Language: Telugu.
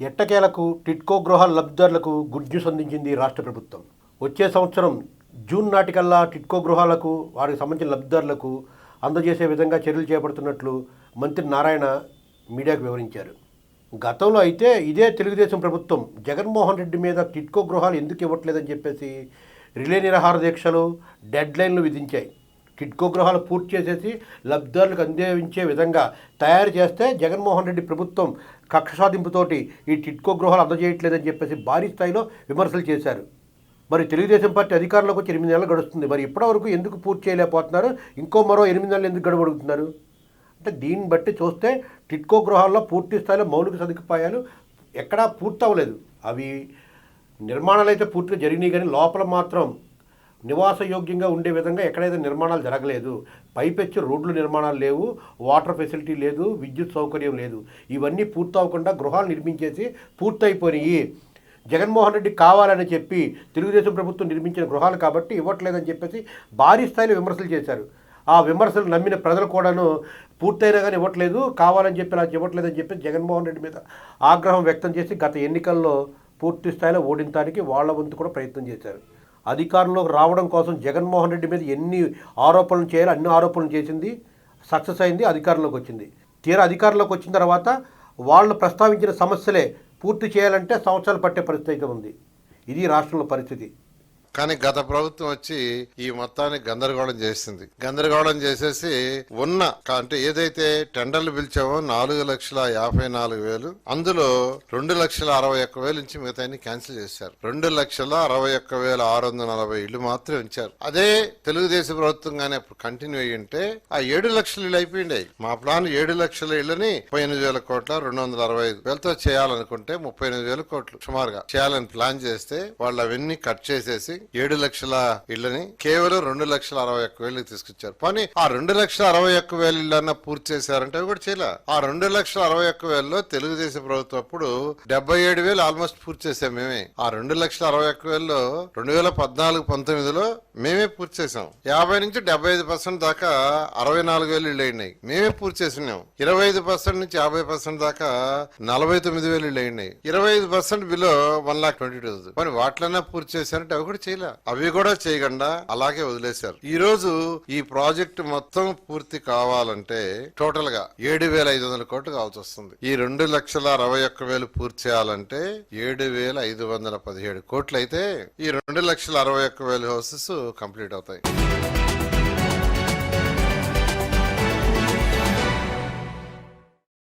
ఎట్టకేలకు టిట్కో గృహాల లబ్ధిదారులకు గుడ్ న్యూస్ అందించింది రాష్ట్ర ప్రభుత్వం. వచ్చే సంవత్సరం జూన్ నాటికల్లా టిట్కో గృహాలకు వారికి సంబంధించిన లబ్ధిదారులకు అందజేసే విధంగా చర్యలు చేపడుతున్నట్లు మంత్రి నారాయణ మీడియాకు వివరించారు. గతంలో అయితే ఇదే తెలుగుదేశం ప్రభుత్వం జగన్మోహన్ రెడ్డి మీద టిట్కో గృహాలు ఎందుకు ఇవ్వట్లేదని చెప్పేసి రిలే నిరాహార దీక్షలు డెడ్ లైన్లు విధించాయి. టిట్కో గృహాలు పూర్తి చేసేసి లబ్ధిదారులకు అందించే విధంగా తయారు చేస్తే జగన్మోహన్ రెడ్డి ప్రభుత్వం కక్ష సాధింపుతోటి ఈ టిట్కో గృహాలు అందజేయట్లేదని చెప్పేసి భారీ స్థాయిలో విమర్శలు చేశారు. మరి తెలుగుదేశం పార్టీ అధికారంలోకి వచ్చి ఎనిమిది నెలలు గడుస్తుంది. మరి ఇప్పటివరకు ఎందుకు పూర్తి చేయలేకపోతున్నారు? ఇంకో మరో ఎనిమిది నెలలు ఎందుకు గడబడుతున్నారు అంటే దీన్ని బట్టి చూస్తే టిట్కో గృహాల్లో పూర్తి స్థాయిలో మౌలిక సదుపాయాలు ఎక్కడా పూర్తి అవ్వలేదు అవి నిర్మాణాలు అయితే పూర్తిగా జరిగినాయి కానీ లోపల మాత్రం నివాసయోగ్యంగా ఉండే విధంగా ఎక్కడైతే నిర్మాణాలు జరగలేదు పైపెచ్చి రోడ్లు నిర్మాణాలు లేవు వాటర్ ఫెసిలిటీ లేదు విద్యుత్ సౌకర్యం లేదు. ఇవన్నీ పూర్తి అవ్వకుండా గృహాలు నిర్మించేసి పూర్తయిపోయినాయి. జగన్మోహన్ రెడ్డి కావాలని చెప్పి తెలుగుదేశం ప్రభుత్వం నిర్మించిన గృహాలు కాబట్టి ఇవ్వట్లేదని చెప్పేసి భారీ స్థాయిలో విమర్శలు చేశారు. ఆ విమర్శలు నమ్మిన ప్రజలు కూడాను పూర్తయినా కానీ ఇవ్వట్లేదు కావాలని చెప్పి అలా ఇవ్వట్లేదని చెప్పి జగన్మోహన్ రెడ్డి మీద ఆగ్రహం వ్యక్తం చేసి గత ఎన్నికల్లో పూర్తి స్థాయిలో ఓడించడానికి వాళ్ళ వంతు కూడా ప్రయత్నం చేశారు. అధికారంలోకి రావడం కోసం జగన్మోహన్ రెడ్డి మీద ఎన్ని ఆరోపణలు చేయాలో అన్ని ఆరోపణలు చేసింది సక్సెస్ అయింది అధికారంలోకి వచ్చింది. తీరా అధికారంలోకి వచ్చిన తర్వాత వాళ్ళు ప్రస్తావించిన సమస్యలే పూర్తి చేయాలంటే సంవత్సరాలు పట్టే పరిస్థితి అయితే ఉంది. ఇది రాష్ట్రంలో పరిస్థితి. కానీ గత ప్రభుత్వం వచ్చి ఈ మొత్తాన్ని గందరగోళం చేసింది. గందరగోళం చేసేసి ఉన్న అంటే ఏదైతే టెండర్లు పిలిచామో నాలుగు లక్షల యాభై నాలుగు వేలు అందులో రెండు లక్షల అరవై ఒక్క వేలు నుంచి మిగతాన్ని క్యాన్సిల్ చేశారు. రెండు లక్షల అరవై ఒక్క వేల ఆరు వందల నలభై ఇల్లు మాత్రమే ఉంచారు. అదే తెలుగుదేశం ప్రభుత్వం కానీ అప్పుడు కంటిన్యూ అయ్యి ఉంటే ఆ ఏడు లక్షల ఇల్లు అయిపోయింది మా ప్లాన్ ఏడు లక్షల ఇళ్ళని ముప్పై ఎనిమిది వేల కోట్ల రెండు వందల అరవై ఐదు వేలతో చేయాలనుకుంటే ముప్పై ఎనిమిది వేల కోట్లు సుమారుగా. చేయాలని ప్లాన్ చేస్తే వాళ్ళు అవన్నీ కట్ చేసేసి ఏడు లక్షల ఇళ్ళని కేవలం రెండు లక్షల అరవై ఒక్క వేలు తీసుకొచ్చారు. కానీ ఆ రెండు లక్షల అరవై ఒక్క వేల ఇళ్ళన్న పూర్తి చేశారంటే అవి కూడా చేయలే. ఆ రెండు లక్షల అరవై ఒక్క వేలలో తెలుగుదేశం ప్రభుత్వం అప్పుడు డెబ్బై ఏడు వేలు ఆల్మోస్ట్ పూర్తి చేసాం మేమే. ఆ రెండు లక్షల అరవై ఒక్క వేలలో రెండు వేల పద్నాలుగు పంతొమ్మిదిలో మేమే పూర్తి చేసాం యాభై నుంచి డెబ్బై ఐదు పర్సెంట్ దాకా అరవై నాలుగు వేలు ఇళ్ళు అయినాయి. మేమే పూర్తి చేసినాం. ఇరవై ఐదు పర్సెంట్ నుంచి యాభై పర్సెంట్ దాకా నలభై తొమ్మిది వేలు ఇళ్ళు అయినాయి. ఇరవై ఐదు percent below one lakh twenty two మరి వాటిలన్నా పూర్తి చేశారంటే అవి కూడా చేయలే. అవి కూడా చేయకుండా అలాగే వదిలేశారు. ఈ రోజు ఈ ప్రాజెక్ట్ మొత్తం పూర్తి కావాలంటే టోటల్గా ఏడు వేల ఐదు వందల కోట్లు కావాల్సి వస్తుంది. ఈ రెండు లక్షల అరవై ఒక్క వేలు పూర్తి చేయాలంటే ఏడు వేల ఐదు వందల పదిహేడు కోట్లు అయితే ఈ రెండు లక్షల అరవై ఒక్క వేల హౌసెస్ కంప్లీట్ అవుతాయి.